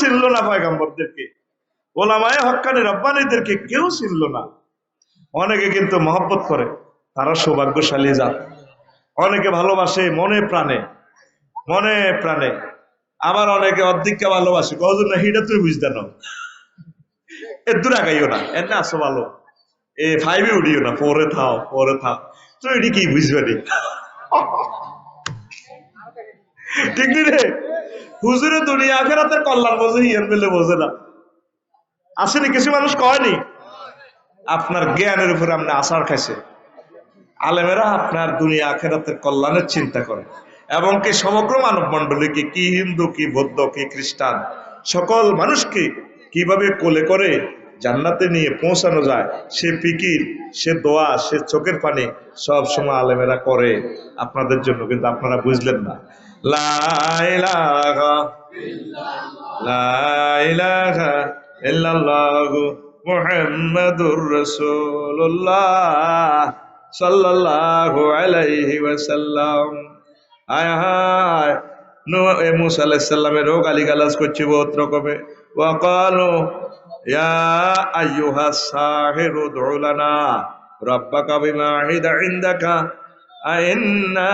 চিনল না পয়গাম্বরদেরকে। ওলামায় হক্কানি রব্বানিদেরকে কেউ চিনল না। অনেকে কিন্তু মহব্বত করে, তারা সৌভাগ্যশালী জাত। অনেকে ভালোবাসে, মনে প্রাণে মনে প্রাণে। আবার অনেকে অর্ধেককে ভালোবাসে কজন না হিটা তুই বুঝতে না এর দূর আগাইও না, এর না আসো ভালো। এ ফাইভে উঠিও না পরে থাও পরে থাও। তুই এটি কি বুঝবে ঠিক নি রে? হুজুরে দুনিয়া আখেরাতের কল্যাণ বোঝে হিয়ার পেলে বোঝে না। আসেনি কিছু মানুষ কয়নি আপনার জ্ঞানের উপরে আপনি আসার খাইছে। আলেমেরা আপনার দুনিয়া আখেরাতের কল্যাণের চিন্তা করে। এবং কি সমগ্র মানব মন্ডলীকে কি হিন্দু, কি বৌদ্ধ, কি খ্রিস্টান, সকল মানুষকে কীভাবে কোলে করে জান্নাতে নিয়ে পৌঁছানো যায়? সে ফিকির, সে দোয়া, সে চোখের পানি সব সময় আলেমেরা করে। আপনাদের জন্য কিন্তু আপনারা বুঝলেন না। লা ইলাহা লা ইলাহা ইল্লাল্লাহু মুহাম্মাদুর রাসূলুল্লাহ সাল্লাল্লাহু আলাইহি ওয়াসাল্লাম। আয় হায় নো এ মুসা আলাইহিস সালামেরও গালিগালাজ করছে বহুত রকমে ওয়াকালু ইয়া আইয়ুহা সাহিরু উদউ লানা, রাব্বাকা বিমা আহিদা ইনদাকা আইন্না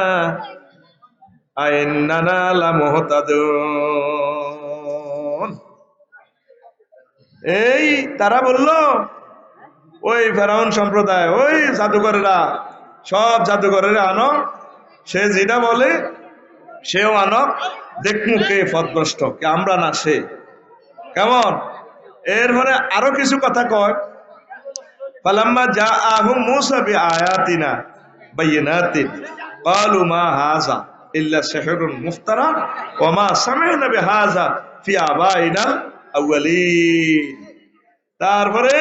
এই তারা বলল, ওই ফেরাউন সম্প্রদায়, ওই জাদুঘরেরা, সব জাদুঘরেরা আনো। সে যেটা বলে, সেও আনক দেখমু কে পথভ্রষ্ট কে আমরা না সে। কেমন? এরপরে আরও কিছু কথা কয়, ফালাম্মা যা আহুম মুসা বি আয়াতিনা বাইয়িনাতিন। ক্বালু মা হাযা। ইল্লা সিহরুন মুফতারা ওয়া মা সামি'না বিহাযা ফি আবাইনাল আউয়ালিন। তারপরে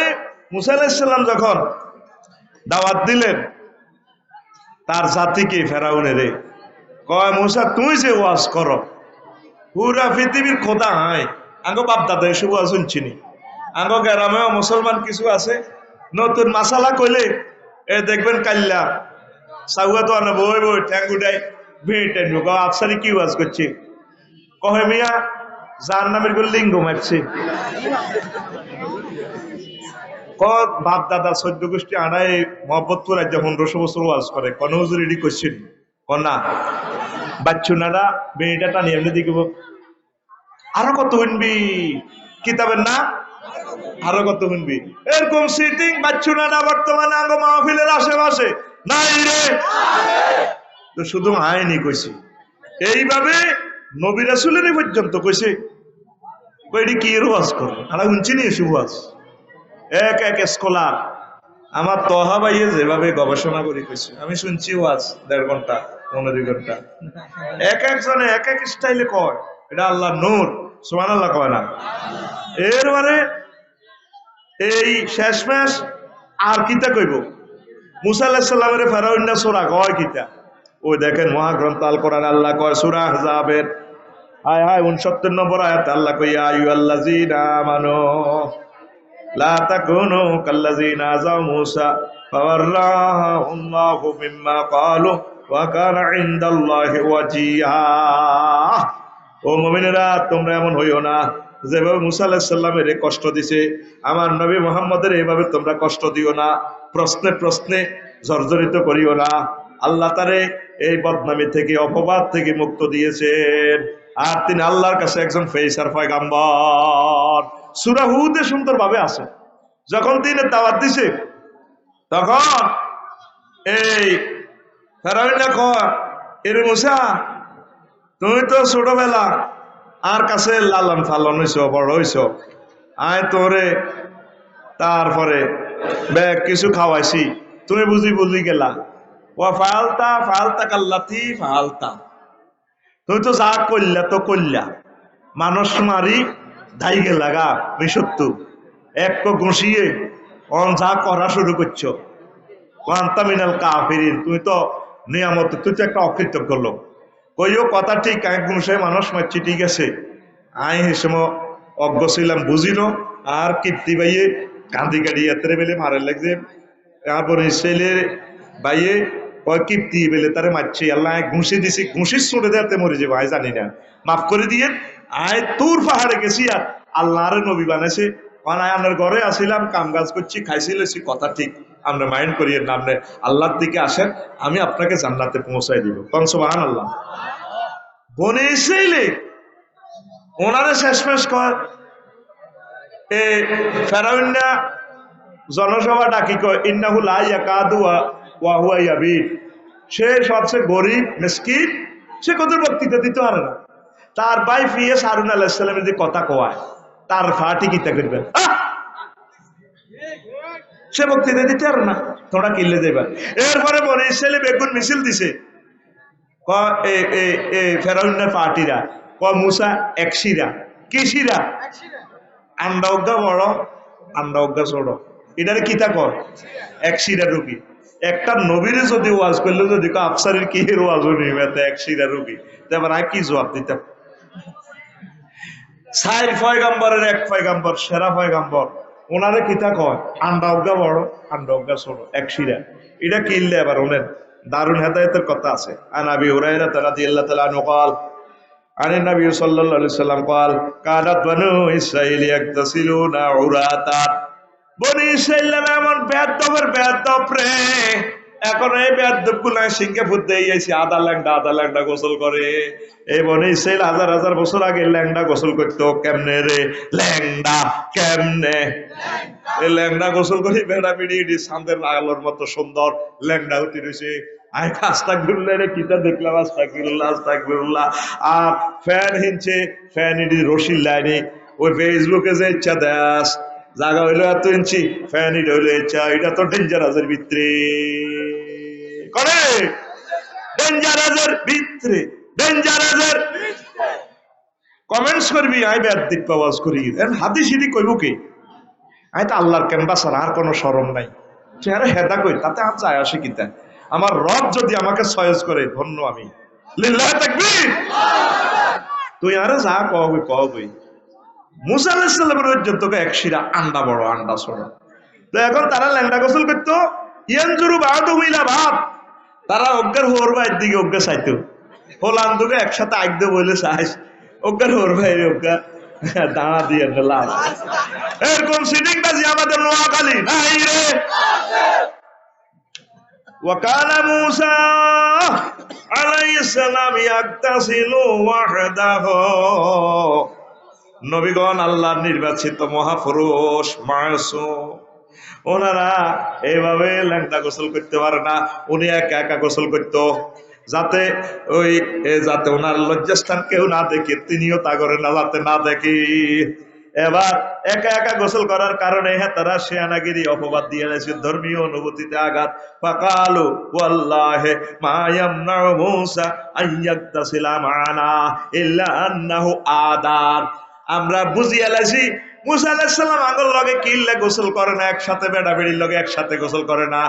মুসা আলাইহিস যখন দাওয়াত দিলেন, তার জাতিকে ফেরাউনের কয়, মুসা তুই যে ওয়াজ কর, পুরা পৃথিবীর খোদা হাই আঙ্গো বাপ দাদা এসব ওয়াজ শুনছিনি। আঙ্গো গ্রামেও মুসলমান কিছু আছে, নতুন মাসালা কইলে, এ দেখবেন কাল্লা সাউয়া তো আনা বই বই ঠ্যাং উঠাই ভিড় টেন আফসারি কি ওয়াজ করছে? কহে, মিয়া, যার নামেরগুলো লিঙ্গ মারছে। বাপ দাদা সদ্য গোষ্ঠী আনায় মোহাম্মদপুর রাজ্য পনেরোশো বছর ওয়াজ করে। কোন হুজুর এডি কোশ্চেন কনা বাচ্চুনারা বেড়িটা টানি এমনি দেখিব। আরও কত শুনবি? কিতাবের না? আরও কত শুনবি? এরকম সিটিং বাচ্চুনারা বর্তমানে আঙ্গ মাহফিলের আশেপাশে। নাই রে! তো শুধু আইনি কইছি। এইভাবে নবী রাসুলের পর্যন্ত কইছে। কইডি কি ওয়াজ করো আমরা শুনছি নি ওয়াজ এক এক স্কলার আমার তহা ভাইয়ে যেভাবে গবেষণা করে কইছে। আমি শুনছি ওয়াজ দেড় ঘণ্টা পনেরো দুই ঘণ্টা। এক একজনে এক এক স্টাইলে কয়। এটা আল্লাহ নূর সুমান আল্লাহ কয় না? এরবারে এই শেষ মাস আর কিতা কইব? মুসা আল্লাহ সাল্লামের ফেরাউন্না সোরা কয় কিতা? ওই দেখেন মহাগ্রন্থ আল কোরআন আল্লাহ কয় সুরাহ যাবেন হায় হায়, উনসত্তর নম্বর আয়াত আল্লাহ কইয়া আয়ু আল্লাহ জিনা মানো লা তাকুনু কাল্লাযিনা আযাউ মূসা ফাওয়ারাহুল্লাহু মিম্মা ক্বালু ওয়া কানা ইনদাল্লাহি ওয়াজিহা। ও মুমিনেরা, তোমরা এমন হইও না, যেভাবে মুসা আলাহিসাল্লামের কষ্ট দিছে, আমার নবী মোহাম্মদের এইভাবে তোমরা কষ্ট দিও না, প্রশ্নে প্রশ্নে জর্জরিত করিও না। আল্লাহ তারে এই বদনামি থেকে, অপবাদ থেকে মুক্ত দিয়েছেন। আর তিনি আল্লাহর কাছে একজন ফেসার পয়গাম্বর। সুরা হুদে সুন্দর ভাবে আছে। যখন তিনি দাওয়াত দিছে, তখন এই ফেরাউন্না কয়, এরে মুসা, তুমি তো ছোটবেলা আর কাছে লালন ফালন হইছ, বড় হইছ। আয় তোরে, তারপরে ব্যাগ কিছু খাওয়াইছি। তুমি বুঝি বুঝি গেলা। ও ফালতা ফালতা কাল্লাতি ফালতা। তুই তো যা করলা তো করলা মানুষ মারি ধাইগে লাগা, বিশুদ্ধ। এক ঘুষিয়ে, অন যা করা শুরু করছ। কান্তামিনাল কাফিরিন, তুই তো নিয়ামত, তুই তো একটা অকৃতজ্ঞ লোক। কইও কথা ঠিক, এক ঘুষে মানুষ মারছি ঠিক আছে আই হিসেম অজ্ঞ ছিলাম, বুঝিল। আর কীর্তি বাইয়ে কান্দি গাড়ি, এতরে বেলে মারে লাগছে। তারপরে ছেলের বাইয়ে বেলে আল্লাহ দিছি ঘুষি ছুটে দেওয়াতে মরে যাব আই জানি না। মাফ করে দিয়ে আয় তুর পাহাড়ে গেছি আর আল্লাহরে নবী বানাইছে। কারণ আমার ঘরে আসিলাম, কাম কাজ করছি, খাইছি, লইছি, কথা ঠিক, আমরা মাইন্ড করিয়ে না আপনি আল্লাহর দিকে আসেন, আমি আপনাকে জান্নাতে পৌঁছাই দিব। কনসবাহান আল্লাহ বনে ইসরাইলে ওনারে শেষমেশ কয়, এ ফেরাউন্না জনসভা ডাকি, কয়, ইন্নাহু লা ইয়াকাদু ইয়াবিদ। সে সবচেয়ে গরিব মিসকিন সে কত বক্তৃতা দিতে পারে না। তার ভাই ফিএস হারুন আলাইহিস সালামের যে কথা কয় তার ফাটি কিতা করবে আহ! সে বক্তৃতা দিতে পারে না তোমরা কিনলে দেবা। এরপরে বনে ইসরায়েলে বেগুন মিছিল দিছে। ক এ এ এ ফেরাউন্নার পার্টিরা ক মুসা একশিরা কিসিরা আন্ডা অজ্ঞা বড় আন্ডা অজ্ঞা ছোট। এটারে কিতা কর একশিরা রুগী। একটা নবীরে যদি ওয়াজ করলে যদি কয়, আফসারের কি এর ওয়াজ নিবে একশিরা রুগী তারপর আর কি জবাব দিতাম সাইর ফয়গাম্বরের এক ফয়গাম্বর সেরা ফয়গাম্বর ওনারে কিতা কয় আন্ডা অজ্ঞা বড় আন্ডা অজ্ঞা ছোট এক শিরা এটা কিনলে এবার ওনেন দারুন হেদায়তের কথা আছে আনাবি হুরাইরা রাদিয়াল্লাহু তাআলা আনহু قال عن النبي صلى الله عليه وسلم قال كانت بنو إسرائيل يغتسلون عراتا বনি ইসরাইল এমন বেদবের বেদব রে। এখন এই গুলা গেছি আধা ল্যাংডা আধা ল্যাংডা গোসল করে। এই বনি হাজার হাজার বছর আগে ল্যাংডা গোসল করতো কেমনে রে? ল্যাংডা কেমনে? এই ল্যাংডা গোসল করি বেড়া বেড়িয়ে সান্দের আলোর মতো সুন্দর ল্যাংডা উঠে রয়েছে। রে কিতা দেখলাম আর ফ্যান হিনছে ফ্যান ইডি রশির লাইনে। ওই ফেসবুকে যে ইচ্ছা দেশ জায়গা হইল এত ইঞ্চি ফ্যান ইট হইল ইচ্ছা এটা তো ডেঞ্জারাসের ভিতরে করে? ডেঞ্জারাসের ভিতরে ডেঞ্জারাসের কমেন্টস করবি, আই ব্যাদ দিক পাওয়াজ করি। এন হাতি সিঁড়ি কইব কি? আই তো আল্লাহর ক্যানভাস আর কোনো সরম নাই। চেহারা হেদা কই, তাতে আর যায় আসে কিতা? আমার রব যদি আমাকে সয়েজ করে, ধন্য আমি। লিল্লাহ তাকবীর। তুই আরে যা কবি কবি মুসা আলাহিসাল্লামের পর্যন্ত এক শিরা আন্ডা বড় আন্ডা ছোট তো এখন তারা ল্যাংডা গোসল করতো ইয়ানজুরু বাদ মিলা ভাব তারা অজ্ঞার হোর ভাইয়ের দিকে অজ্ঞা চাইতো হোলান দুকে একসাথে আইকদে বলে চাইস অজ্ঞার হোর ভাই অজ্ঞা দাঁড়া দিয়ে লাভ এরকম সিটিং বাজি আমাদের নোয়াখালী নাই রে وكان موسى عليه السلام يغتسل وحده নবীগণ আল্লাহর নির্বাচিত মহাপুরুষ, মাসুম। ওনারা এইভাবে ল্যাংটা গোসল করতে পারে না, উনি একা একা গোসল করতো। যাতে ওই যাতে ওনার লজ্জাস্থান কেউ না দেখে, তিনিও তা করে না, যাতে না দেখে। এবার একা একা গোসল করার কারণে হ্যাঁ তারা শেয়ানাগিরি অপবাদ দিয়ে এনেছে, ধর্মীয় অনুভূতিতে আঘাত। পাকালু ওয়াল্লাহে মায়ামনা মুসা আইয়াক্তাসিলা মানা ইল্লা আন্নাহু আদার। আমরা বুঝিয়ে লাইছি, মুসা আলাহিসাল্লাম লগে গোসল করে না? একসাথে বেড়া বেড়ির লগে একসাথে গোসল করে না।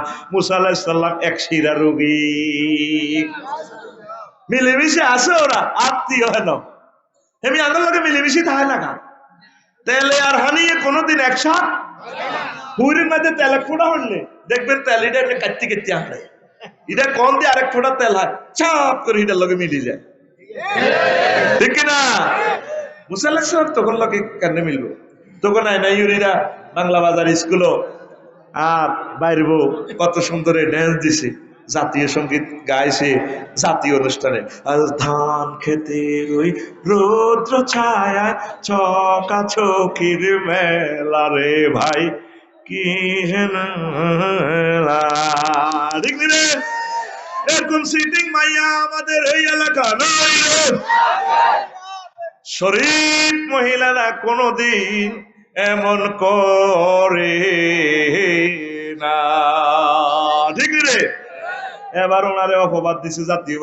এক শিরা রুগী। মিলেমিশে আছে ওরা, আত্মীয় হেন। আগর লগে থাকে না তেলে আর হানিয়ে কোনোদিন একসাথ? হুইরের মধ্যে তেলে ফোড়া হলে দেখবেন তেল এটা এমনি কাটতে কাটতে আনলে এটা কম দিয়ে আরেক ফোঁটা তেল হয়? চাপ করে এটার লগে মিলি যায়। ঠিক না মুসাল্লাহ সাহেব তখন লোকে কেন মিলবো? তখন আয় না ইউরিরা বাংলা বাজার স্কুলও আর বাইরে বউ কত সুন্দর ড্যান্স দিছে, জাতীয় সংগীত গাইছে, জাতীয় অনুষ্ঠানে। ধান খেতে রই রৌদ্র ছায়া, চকা চকির মেলা রে ভাই, কি রে? এরকম সিটিং মাইয়া আমাদের এই এলাকা। নয় শরীফ মহিলারা কোনদিন এমন করে না। ঠিক রে? এবার ওনারে অপবাদ দিছে, জাতীয়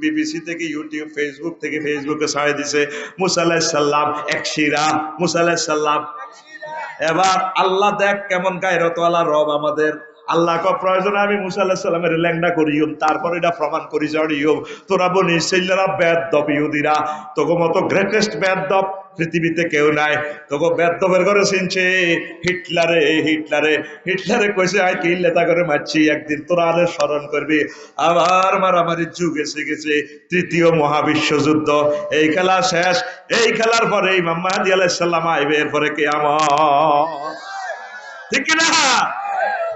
বিবিসি থেকে, ইউটিউব, ফেসবুক থেকে, ফেসবুকে ছাড়ে দিছে মুসাল্লাহ সাল্লাম এক শিরা মুসাল্লাহ সাল্লাম এবার আল্লাহ দেখ কেমন গায়রতওয়ালা রব আমাদের। আল্লাহ ক প্রয়োজন আমি মুসা আল্লাহ সাল্লামের ল্যাংডা করিও তারপর এটা প্রমাণ করি জড়িও তোরা বনি সেইলারা বেদ দপ ইহুদিরা। তোকে মতো গ্রেটেস্ট বেদ দপ পৃথিবীতে কেউ নাই। তোকে বেদ্যবের করে চিনছে, হিটলারে হিটলারে। হিটলারে কইছে আই কি লেতা করে মারছি, একদিন তোরা আলে স্মরণ করবি। আবার মারামারি যুগ এসে গেছে, তৃতীয় মহাবিশ্বযুদ্ধ এই খেলা শেষ, এই খেলার পরে ইমাম মাহাদি আলাইসাল্লাম আইবে, এরপরে কে আমার ঠিক না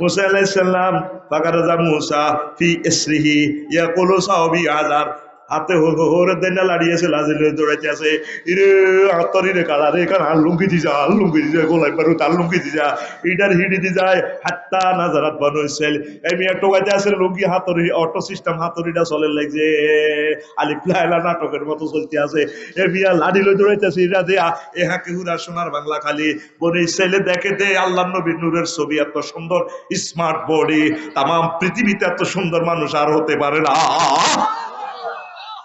মুসা আলাইসাল্লাম ফাকারাজা মুসা ফি ইসরিহি ইয়াকুলু সাওবি হাজার হাতে হোরে দেন লাড়িয়েছে লাজিলে দৌড়াইতে আছে। ইরে হাতরি রে কালা রে কারণ হাল লুঙ্গি দি যা হাল লুঙ্গি দি যা গোলাই পারু তার লুঙ্গি দি যা। ইটার হিডি দি যায়, হাত্তা নাজারাত বানু ইসরাইল। এই টোকাইতে আছে লুঙ্গি, হাতরি, অটো সিস্টেম হাতরিটা চলে লাগছে। আলি প্লাইলা নাটকের মতো চলতে আছে। এ লাড়ি লই দৌড়াইতেছে ইরা দে এ হাকে হুরা সোনার বাংলা খালি। বনে দেখে দে আল্লাহ নবী নূরের ছবি এত সুন্দর। স্মার্ট বডি তাম পৃথিবীতে এত সুন্দর মানুষ আর হতে পারে না।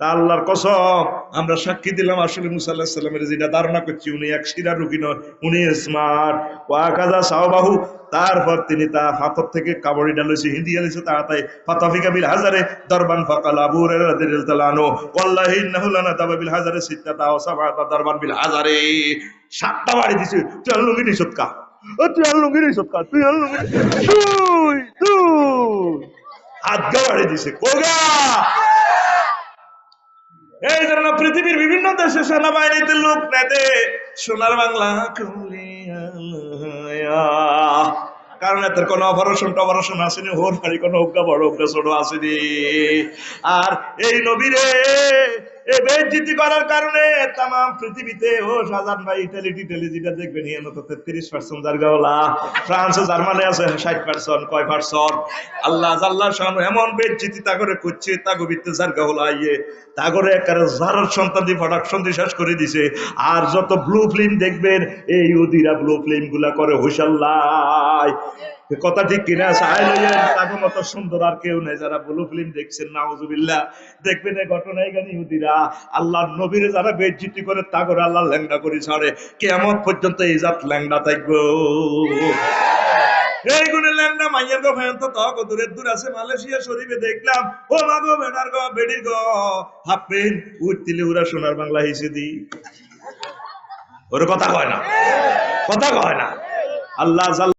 তা আল্লাহর কসম, আমরা সাক্ষী দিলাম আসলে মুসা আলাহিস সাল্লামের যেটা ধারণা করছি, উনি এক শিরা রুগী নয়, উনি স্মার্ট ওয়া কাজা সাওবাহু। তারপর তিনি তা হাতর থেকে কাবড়ি ডালেছে হিন্দি আলেছে তাড়াতাড়ি ফাতাফিকা বিল হাজারে, দরবান ফাকাল আবু রাদিয়াল্লাহু ওয়াল্লাহি ইন্নাহু লানা দাবা বিল হাজারে, সিত্তাতা ওয়া সাবআতা দরবান বিল হাজারে। সাতটা বাড়ি দিছে, তুই আর লুঙ্গি নিছত কা? ও, তুই আর লুঙ্গি নিছত কা? তুই আর লুঙ্গি তুই তুই হাত গা বাড়ি দিছে কোগা এই জন্য পৃথিবীর বিভিন্ন দেশে সেনাবাহিনীতে লোক নেতে সোনার বাংলা। কারণ এদের কোনো অপারেশন টপারেশন আসেনি হোর বাড়ি কোনো অজ্ঞা বড় অজ্ঞা ছোট আসেনি আর এই নবীরে এ বেজ্জিতি করার কারণে তাম পৃথিবীতে, ও সাজান ভাই টিটালি যেটা দেখবেন হিয়ান তো তেত্রিশ পার্সেন্ট জার্গাওয়ালা ফ্রান্স ও জার্মানি আছে, ষাট পার্সেন্ট কয় পার্সেন্ট আল্লাহ আল্লাহ এমন তা করে করছে তা জার্গাওয়ালা ইয়ে। তা করে জারার সন্তান দিয়ে প্রোডাকশন দিয়ে শেষ করে দিছে। আর যত ব্লু ফিল্ম দেখবেন, এই ইহুদিরা ব্লু ফিল্মগুলা করে হুশাল্লাই এ কথা ঠিক কিনা? লইয়েন তাকে মতো সুন্দর আর কেউ নেই, যারা ব্লু ফিল্ম দেখছেন, নাউজুবিল্লাহ। দেখবেন এই ঘটনা এখানে ইহুদিরা আল্লাহ নবীর যারা বেজ্জিতি করে, তা করে আল্লাহ ল্যাংডা করে ছাড়ে কেমন পর্যন্ত এই জাত ল্যাংডা থাকব। কথা কয় না আল্লাহ